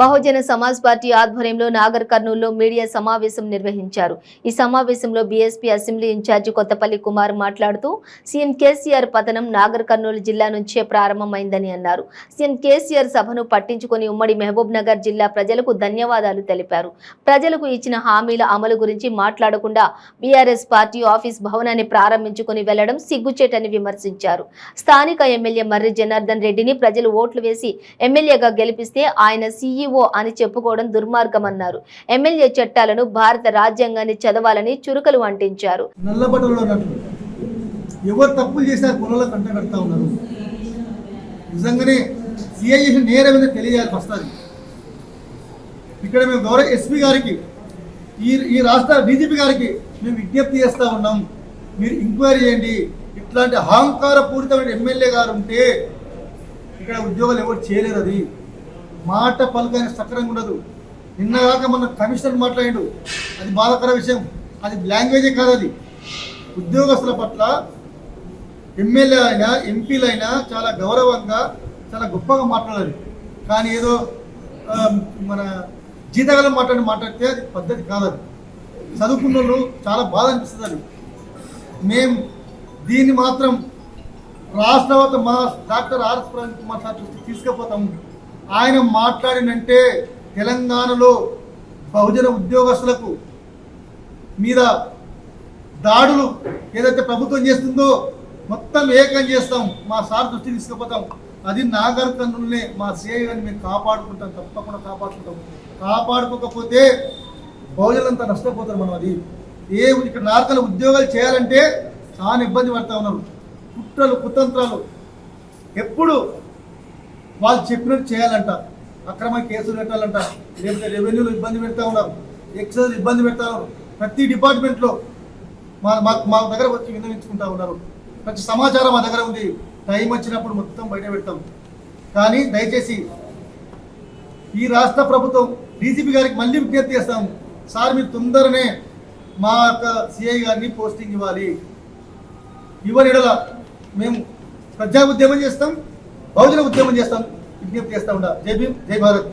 Bahujan Samaj party ఆధ్వర్యంలో నాగర్ కర్నూలులో media సమావేశం నిర్వహించారు. ఈ సమావేశంలో BSP assembly incharge Kothapalli Kumar మాట్లాడుతూ సీఎం కేసీఆర్ పతనం నాగర్ కర్నూలు జిల్లా నుంచే ప్రారంభమైందని అన్నారు. సీఎం కేసీఆర్ సభను పట్టించుకొని ఉమ్మడి మహబూబ్ నగర్ జిల్లా ప్రజలకు ధన్యవాదాలు తెలిపారు. ప్రజలకు ఇచ్చిన హామీల అమలు గురించి మాట్లాడకుండా బీఆర్ఎస్ పార్టీ ఆఫీస్ భవనాన్ని ప్రారంభించుకుని వెళ్ళడం సిగ్గుచేటని విమర్శించారు. స్థానిక ఎమ్మెల్యే మర్రి జనార్దన్ రెడ్డిని ప్రజలు ఓట్లు వేసి ఎమ్మెల్యేగా గెలిపిస్తే ఆయన సీఈ సీఈఓ అని చెప్పుకోవడం దుర్మార్గమన్నారు. ఎమ్మెల్యే చట్టాలను భారత రాజ్యాంగాన్ని చదవాలని చురుకలు అంటించారు. ఎవరు తప్పులు చేశారు పొలంలో కంట కడతా ఉన్నారు. నిజంగానే సిఐ చేసిన నేరం మీద తెలియజేయాలి వస్తుంది ఇక్కడ మేము గౌరవ ఎస్పీ గారికి ఈ ఈ రాష్ట్ర డీజీపీ గారికి మేము విజ్ఞప్తి చేస్తూ ఉన్నాం. మీరు ఎంక్వైరీ చేయండి. ఇట్లాంటి అహంకార పూరితమైన ఎమ్మెల్యే గారు ఉంటే ఇక్కడ ఉద్యోగాలు ఎవరు చేయలేరు అది. మాట పలకని సక్రంగా ఉండదు. నిన్నగాక మన కమిషనర్ మాట్లాడిండు. అది బాధకర విషయం. అది లాంగ్వేజే కాదు అది. ఉద్యోగస్తుల పట్ల ఎమ్మెల్యే అయినా ఎంపీలు అయినా చాలా గౌరవంగా చాలా గొప్పగా మాట్లాడాలి. కానీ ఏదో మన జీతగాలం మాట్లాడి మాట్లాడితే అది పద్ధతి కాదు చదువుకున్న వాళ్ళు చాలా బాధ అనిపిస్తుంది అది. మేము దీన్ని మాత్రం రాష్ట్రవత మా doctor RS Praveen Kumar sir తీసుకుపోతాము. ఆయన మాట్లాడినంటే తెలంగాణలో బహుజన ఉద్యోగస్తులకు మీద దాడులు ఏదైతే ప్రభుత్వం చేస్తుందో మొత్తం ఏకం చేస్తాం మా సార్ దృష్టి తీసుకుపోతాం. అది నాగర్ మా సిఐ గారిని మేము కాపాడుకుంటాం తప్పకుండా కాపాడుకుంటాం. కాపాడుకోకపోతే బహుజనంతా నష్టపోతారు మనం అది. ఏ ఇక్కడ నార్కల ఉద్యోగాలు చేయాలంటే చాలా ఇబ్బంది పడతా ఉన్నారు. కుట్రలు కుతంత్రాలు. ఎప్పుడు వాళ్ళు చెప్పినట్టు చేయాలంట. అక్రమ కేసులు పెట్టాలంట. లేకపోతే రెవెన్యూలు ఇబ్బంది పెడతా ఉన్నారు. ఎక్సైజ్ ఇబ్బంది పెడతా ఉన్నారు. ప్రతి డిపార్ట్మెంట్లో మా మా దగ్గర వచ్చి విన్నవించుకుంటా ఉన్నారు. ప్రతి సమాచారం మా దగ్గర ఉంది. టైం వచ్చినప్పుడు మొత్తం బయట పెడతాం. కానీ దయచేసి ఈ రాష్ట్ర ప్రభుత్వం డీజీపీ గారికి మళ్ళీ విజ్ఞప్తి చేస్తాం సార్ మీరు తొందరనే మా యొక్క సిఐ గారిని పోస్టింగ్ ఇవ్వాలి. ఇవ్వని మేము ప్రజా ఉద్యమం చేస్తాం. బహుజన ఉద్యమం చేస్తాం విజ్ఞప్తి చేస్తా ఉండా జై భీమ్ జై భారత్.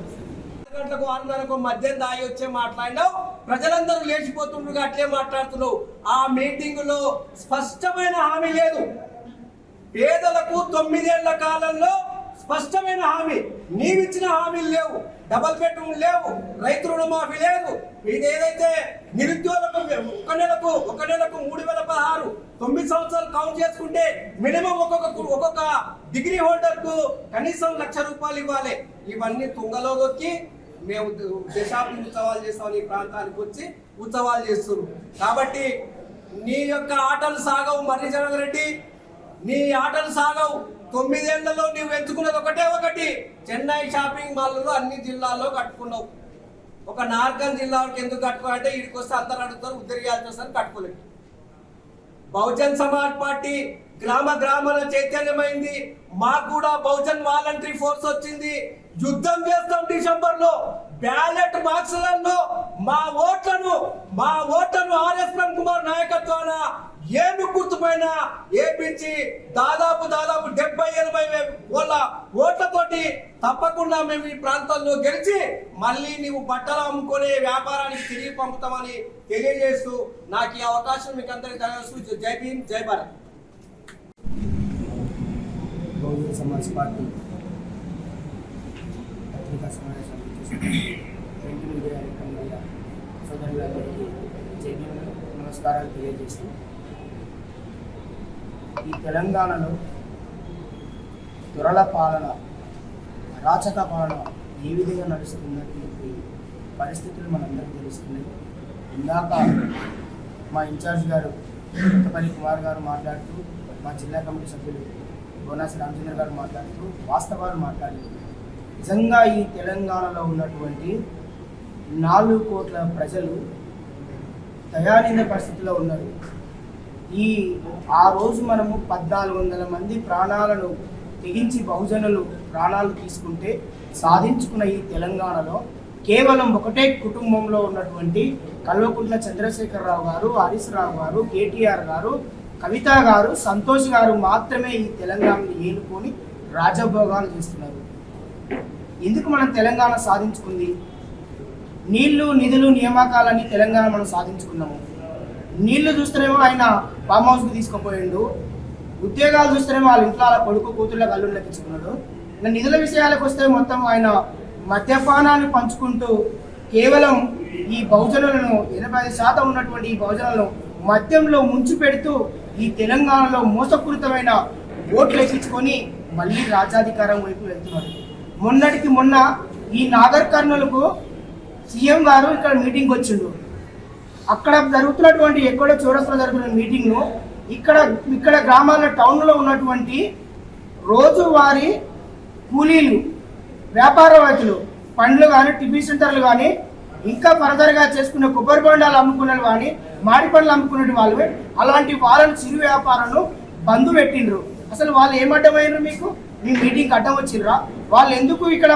గంటలకు ఆరున్నరకు మద్యం దాగి వచ్చే మాట్లాడినావు. ప్రజలందరూ లేచిపోతుండగా అట్లే మాట్లాడుతున్నావు. ఆ మీటింగ్లో స్పష్టమైన హామీ లేదు. పేదలకు తొమ్మిదేళ్ళ కాలంలో స్పష్టమైన హామీ. నీవిచ్చిన హామీలు లేవు. డబల్ బెడ్రూమ్ లేవు రైతు రుణమాఫీ లేదు. ఇది ఏదైతే నిరుద్యోగులకు ఒక నెలకు ఒక నెలకు మూడు వేల పదహారు తొమ్మిది సంవత్సరాలు కౌంట్ చేసుకుంటే మినిమం ఒక్కొక్క ఒక్కొక్క డిగ్రీ హోల్డర్కు కనీసం లక్ష రూపాయలు ఇవ్వాలి. ఇవన్నీ తుంగలో దొక్కి మేము దశాబ్ది ఉత్సవాలు చేస్తాం ఈ ప్రాంతానికి వచ్చి ఉత్సవాలు చేస్తున్నారు. కాబట్టి నీ యొక్క ఆటలు సాగవు మర్రి జగన్ రెడ్డి. నీ ఆటలు సాగవు. తొమ్మిదేళ్ళలో నువ్వు ఎంచుకున్నది ఒకటే ఒకటి. చెన్నై షాపింగ్ మాల్లో అన్ని జిల్లాల్లో కట్టుకున్నావు. ఒక నార్కన్ జిల్లాకి ఎందుకు కట్టుకోవాలంటే ఇక్కడికి వస్తే అందరు అడుగుతారు ఉద్దరియాల్సి వస్తారు కట్టుకోలేదు బహుజన్ సమాజ్ పార్టీ గ్రామ గ్రామాల చైతన్యమైంది. మాకు కూడా బహుజన్ వాలంటరీ ఫోర్స్ వచ్చింది. యుద్ధం చేస్తాం డిసెంబర్లో బ్యాలెట్ బాక్సులలో మా ఓట్లను మా ఓట్లను ఆర్ఎస్ ప్రేమ్ కుమార్ నాయకత్వాన ఏమి పైన ఏపించి దాదాపు దాదాపు డెబ్బై ఎనభై ఓట్ల ఓట్లతోటి తప్పకుండా మేము ఈ ప్రాంతంలో గెలిచి మళ్ళీ నీవు బట్టలు అమ్ముకునే వ్యాపారానికి తిరిగి పంపుతామని తెలియజేస్తూ నాకు ఈ అవకాశం మీకు అందరికీ తెలియజేస్తూ జై భీమ్ జై భారత్. బహుజన సమాజ్ పార్టీ పత్రికా సమావేశాన్ని ప్రింట్ మీడియా ఎలక్ట్రానిక్ మీడియా సోదరులందరికీ జైబీ నమస్కారాలు తెలియజేస్తూ ఈ తెలంగాణలో దొరల పాలన అరాచక పాలన ఏ విధంగా నడుస్తున్నటువంటి పరిస్థితులు మనందరికీ తెలుస్తున్నాయి. ఇందాక మా ఇన్ఛార్జ్ గారు కొత్తపల్లి కుమార్ గారు మాట్లాడుతూ మా జిల్లా కమిటీ సభ్యులు బోనాసి రామచంద్ర గారు మాట్లాడుతూ వాస్తవాలు మాట్లాడారు. నిజంగా ఈ తెలంగాణలో ఉన్నటువంటి నాలుగు కోట్ల ప్రజలు తయారైన పరిస్థితిలో ఉన్నారు. ఈ ఆ రోజు మనము పద్నాలుగు వందల మంది ప్రాణాలను తెగించి బహుజనులు ప్రాణాలు తీసుకుంటే సాధించుకున్న ఈ తెలంగాణలో కేవలం ఒకటే కుటుంబంలో ఉన్నటువంటి కల్వకుంట్ల చంద్రశేఖరరావు గారు హరీష్ రావు గారు కేటీఆర్ గారు కవిత గారు సంతోష్ గారు మాత్రమే ఈ తెలంగాణను ఏలుకొని రాజభోగాలు చేస్తున్నారు. ఎందుకు మనం తెలంగాణ సాధించుకుంది? నీళ్ళు నిధులు నియామకాలని తెలంగాణ మనం సాధించుకున్నాము. నీళ్ళు చూస్తేనేమో ఆయన ఫామ్ హౌస్కి తీసుకుపోయిండు. ఉద్యోగాలు చూస్తేనే వాళ్ళ ఇంట్లో వాళ్ళ కొడుకు కూతుర్లకు కళ్ళు లెక్కించుకున్నాడు ఇంకా నిధుల విషయాలకు వస్తే మొత్తం ఆయన మద్యపానాన్ని పంచుకుంటూ కేవలం ఈ బహుజనులను ఎనభై ఐదు శాతం ఉన్నటువంటి ఈ బహుజనులను మద్యంలో ముంచి పెడుతూ ఈ తెలంగాణలో మోసపూరితమైన ఓట్లు ఎక్కించుకొని మళ్ళీ రాజ్యాధికారం వైపు వెళ్తున్నారు. మొన్నటికి మొన్న ఈ నాగర్ కర్నూలుకు సీఎం గారు ఇక్కడ మీటింగ్ వచ్చిండు. అక్కడ జరుగుతున్నటువంటి ఎక్కడో చౌరస్తలో జరుగుతున్న మీటింగ్ ఇక్కడ ఇక్కడ గ్రామాల టౌన్లో ఉన్నటువంటి రోజువారీ కూలీలు వ్యాపారవేత్తలు పండ్లు కానీ టిఫిన్ సెంటర్లు కానీ ఇంకా ఫర్దర్గా చేసుకునే కొబ్బరి బొండాలు అమ్ముకునే కానీ మాడి పండ్లు అమ్ముకునే వాళ్ళు అలాంటి వాళ్ళని చిరు వ్యాపారాలను బంధు పెట్టిండ్రు. అసలు వాళ్ళు ఏమడ్డమైనరు మీకు? మీ మీటింగ్ అడ్డం వచ్చిర్రా వాళ్ళు ఎందుకు ఇక్కడ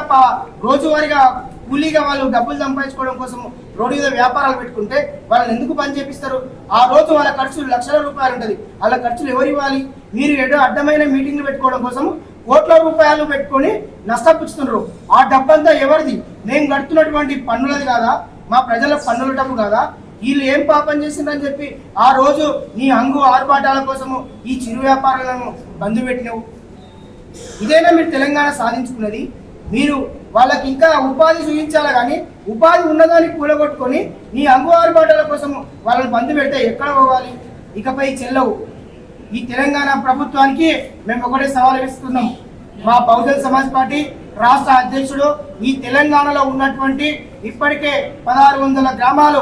రోజువారీగా కూలీగా వాళ్ళు డబ్బులు సంపాదించుకోవడం కోసం రోడ్డు మీద వ్యాపారాలు పెట్టుకుంటే వాళ్ళని ఎందుకు పని చేపిస్తారు? ఆ రోజు వాళ్ళ ఖర్చులు లక్షల రూపాయలు ఉంటుంది. వాళ్ళ ఖర్చులు ఎవరు ఇవ్వాలి? మీరు ఏదో అడ్డమైన మీటింగ్లు పెట్టుకోవడం కోసం కోట్ల రూపాయలు పెట్టుకొని నష్టపుచ్చుతున్నారు. ఆ డబ్బంతా ఎవరిది? మేము కడుతున్నటువంటి పన్నులది కాదా? మా ప్రజల పన్నుల డబ్బు కాదా? వీళ్ళు ఏం పాపం చేసిందని చెప్పి ఆ రోజు నీ అంగు ఆర్భాటాల కోసము ఈ చిరు వ్యాపారాలను బంధు పెట్టినవు. ఇదేనా మీరు తెలంగాణ సాధించుకున్నది? మీరు వాళ్ళకి ఇంకా ఉపాధి చూపించాలి కానీ ఉపాధి ఉన్నదాన్ని కూలగొట్టుకొని నీ అంగు బాటల కోసం వాళ్ళని బంధు పెడితే ఎక్కడ పోవాలి? ఇకపై చెల్లవు. ఈ తెలంగాణ ప్రభుత్వానికి మేము ఒకటే సవాల్ ఇస్తున్నాం మా బహుజన్ సమాజ్ పార్టీ రాష్ట్ర అధ్యక్షుడు ఈ తెలంగాణలో ఉన్నటువంటి ఇప్పటికే పదహారు వందల గ్రామాలు